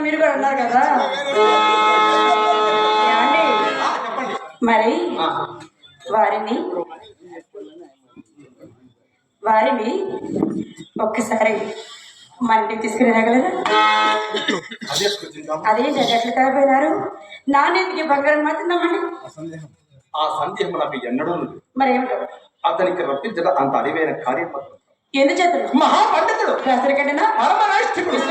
మీరు కూడా అన్నారు కదా. ఏమండి? చెప్పండి. మరి ఆ, వారిని వారిని ఒక్కసారి మన ఇంటికి తీసుకుని రాగలరా? అదే ఎట్లా కాకపోయినారు నాణ్యతకి బంగారం మాత్రం నమ్మండి ఆ సందేహం. నాకు ఎన్నడూ మరి ఏమిటో? అతనికి రప్పించడం అంత అడివైన కార్యం ఎందుచేతను మహాపండితుడు. శాస్త్రి కట్టనా పరమనాష్టికుడు విశ్రాంతి కట్టనా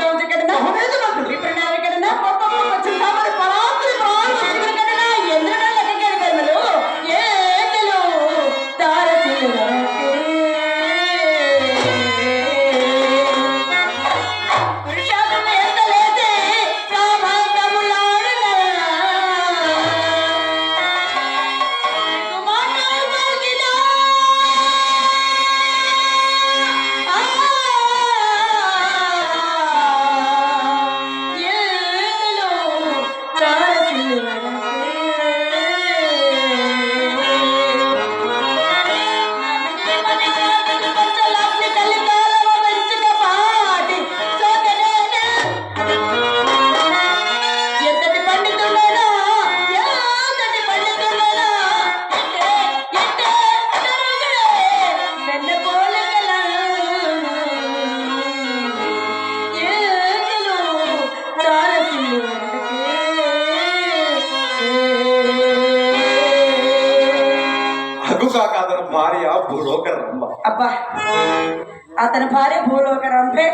అగుకాక అతని భార్య భూలోక రంభ అబ్బా అతని భార్య భూలోక రంపే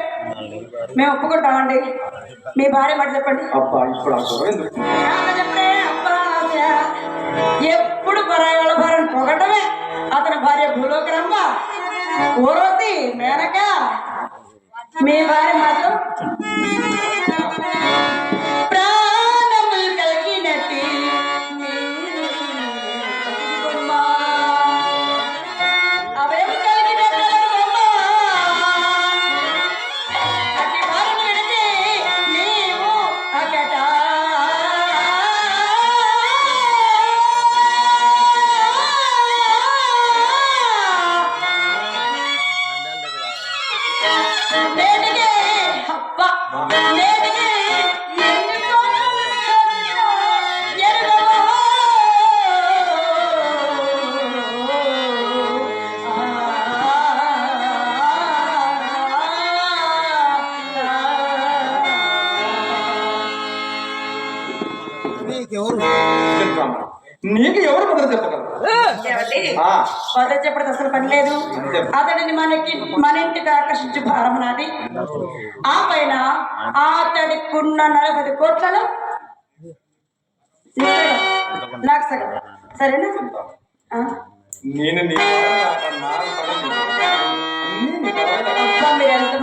మేము ఒప్పుకుంటామండి. మీ భార్య మాట చెప్పండి. అబ్బా ఇప్పుడు ఆ గొడవ ఎందుకు. ఎప్పుడు పరాయి వాళ్ళ భార్యను పొగటమే అతని భార్య భూలోక రంప ఊరోసి మేనక. మీ భార్య మాత్రం నీకు ఎవరు మొదలు చెప్పగలరు? మొదలు చెప్పడం అసలు పని లేదు. అంతే. అతడిని మనకి మన ఇంటికి ఆకర్షించు భారం నాది. ఆ పైన అతడికున్న నలభై కోట్లలో నాకు సగం. సరేనా? ఆ? నేను మీరు ఎంత